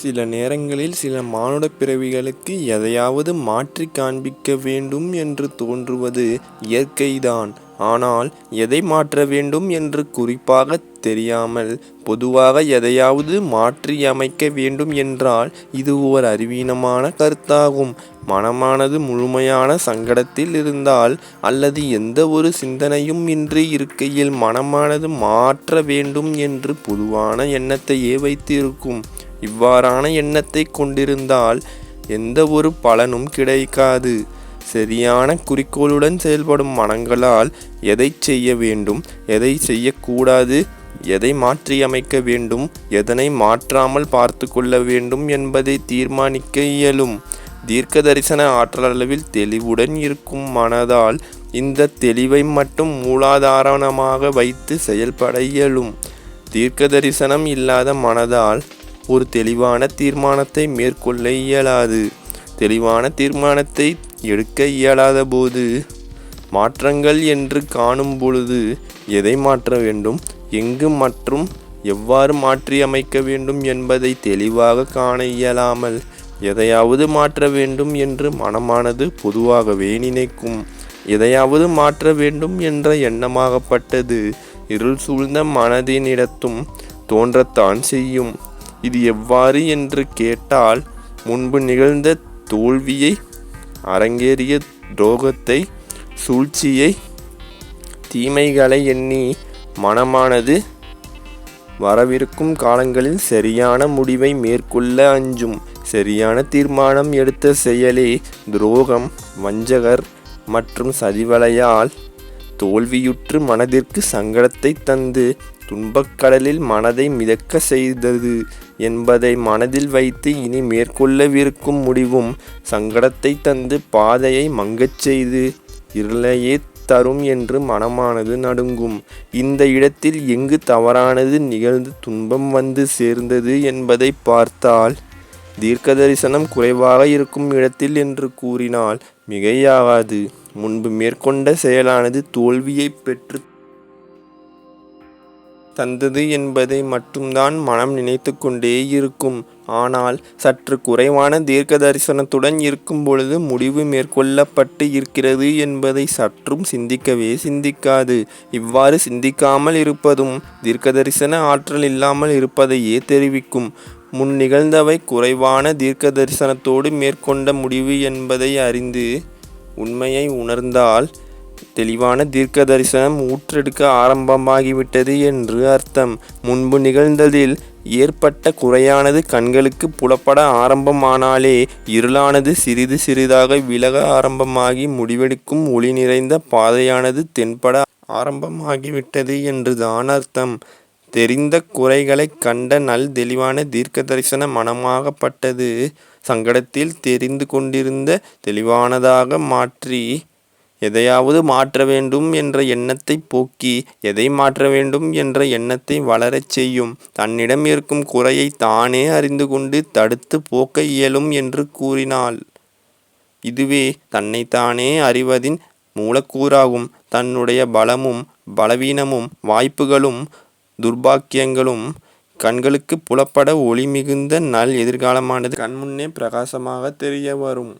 சில நேரங்களில் சில மானுட பிறவிகளுக்கு எதையாவது மாற்றி காண்பிக்க வேண்டும் என்று தோன்றுவது இயற்கைதான். ஆனால் எதை மாற்ற வேண்டும் என்று குறிப்பாக தெரியாமல் பொதுவாக எதையாவது மாற்றியமைக்க வேண்டும் என்றால் இது ஓர் அறிவீனமான கருத்தாகும். மனமானது முழுமையான சங்கடத்தில் இருந்தால் அல்லது எந்த ஒரு சிந்தனையும் இன்றி இருக்கையில் மனமானது மாற்ற வேண்டும் என்று பொதுவான எண்ணத்தையே வைத்து இருக்கும். இவ்வாறான எண்ணத்தை கொண்டிருந்தால் எந்தவொரு பலனும் கிடைக்காது. சரியான குறிக்கோளுடன் செயல்படும் மனங்களால் எதை செய்ய வேண்டும் எதை செய்யக்கூடாது எதை மாற்றியமைக்க வேண்டும் எதனை மாற்றாமல் பார்த்து கொள்ள வேண்டும் என்பதை தீர்மானிக்க இயலும். தீர்க்க தரிசன ஆற்றளவில் தெளிவுடன் இருக்கும் மனதால் இந்த தெளிவை மட்டும் மூலாதாரணமாக வைத்து செயல்பட இயலும். தீர்க்க தரிசனம் இல்லாத மனதால் ஒரு தெளிவான தீர்மானத்தை மேற்கொள்ள இயலாது. தெளிவான தீர்மானத்தை எடுக்க இயலாதபோது மாற்றங்கள் என்று காணும் பொழுது எதை மாற்ற வேண்டும் எங்கு மற்றும் எவ்வாறு மாற்றியமைக்க வேண்டும் என்பதை தெளிவாக காண இயலாமல் எதையாவது மாற்ற வேண்டும் என்று மனமானது பொதுவாகவே நினைக்கும். எதையாவது மாற்ற வேண்டும் என்ற எண்ணமாகப்பட்டது இருள் சூழ்ந்த மனதினிடத்தும் தோன்றத்தான் செய்யும். இது எவ்வாறு என்று கேட்டால் முன்பு நிகழ்ந்த தோல்வியை அரங்கேறிய துரோகத்தை சூழ்ச்சியை தீமைகளை எண்ணி மனமானது வரவிருக்கும் காலங்களில் சரியான முடிவை மேற்கொள்ள அஞ்சும். சரியான தீர்மானம் எடுத்த செயலே துரோகம் வஞ்சகர் மற்றும் சதிவலையால் தோல்வியுற்று மனதிற்கு சங்கடத்தை தந்து துன்பக்கடலில் மனதை மிதக்க செய்தது என்பதை மனதில் வைத்து இனி மேற்கொள்ளவிருக்கும் முடிவும் சங்கடத்தை தந்து பாதையை மங்கச் செய்து இருளையே தரும் என்று மனமானது நடுங்கும். இந்த இடத்தில் எங்கு தவறானது நிகழ்ந்து துன்பம் வந்து சேர்ந்தது என்பதை பார்த்தால் தீர்க்க தரிசனம் குறைவாக இருக்கும் இடத்தில் என்று கூறினால் மிகையாகாது. முன்பு மேற்கொண்ட செயலானது தோல்வியைப் பெற்று தந்தது என்பதை மட்டும்தான் மனம் நினைத்து கொண்டே இருக்கும். ஆனால் சற்று குறைவான தீர்க்க தரிசனத்துடன் இருக்கும் பொழுது முடிவு மேற்கொள்ளப்பட்டு இருக்கிறது என்பதை சற்றும் சிந்திக்கவே சிந்திக்காது. இவ்வாறு சிந்திக்காமல் இருப்பதும் தீர்க்க தரிசன ஆற்றல் இல்லாமல் இருப்பதையே தெரிவிக்கும். முன் நிகழ்ந்தவை குறைவான தீர்க்க தரிசனத்தோடு மேற்கொண்ட முடிவு என்பதை அறிந்து உண்மையை உணர்ந்தால் தெளிவான தீர்க்க தரிசனம் ஊற்றெடுக்க ஆரம்பமாகிவிட்டது என்று அர்த்தம். முன்பு நிகழ்ந்ததில் ஏற்பட்ட குறையானது கண்களுக்கு புலப்பட ஆரம்பமானாலே இருளானது சிறிது சிறிதாக விலக ஆரம்பமாகி முடிவெடுக்கும் ஒளி நிறைந்த பாதையானது தென்பட ஆரம்பமாகிவிட்டது என்றுதான் அர்த்தம். தெரிந்த குறைகளை கண்ட நல் தெளிவான தீர்க்க தரிசன மனமாகப்பட்டது சங்கடத்தில் தெரிந்து கொண்டிருந்த தெளிவானதாக மாற்றி எதையாவது மாற்ற வேண்டும் என்ற எண்ணத்தை போக்கி எதை மாற்ற வேண்டும் என்ற எண்ணத்தை வளரச் செய்யும். தன்னிடம் இருக்கும் குறையைத் தானே அறிந்து கொண்டு தடுத்து போக்க இயலும் என்று கூறினாள். இதுவே தன்னைத்தானே அறிவதின் மூலக்கூறாகும். தன்னுடைய பலமும் பலவீனமும் வாய்ப்புகளும் துர்பாக்கியங்களும் கண்களுக்குப் புலப்பட ஒளி மிகுந்த நல் எதிர்காலமானது கண்முன்னே பிரகாசமாக தெரிய வரும்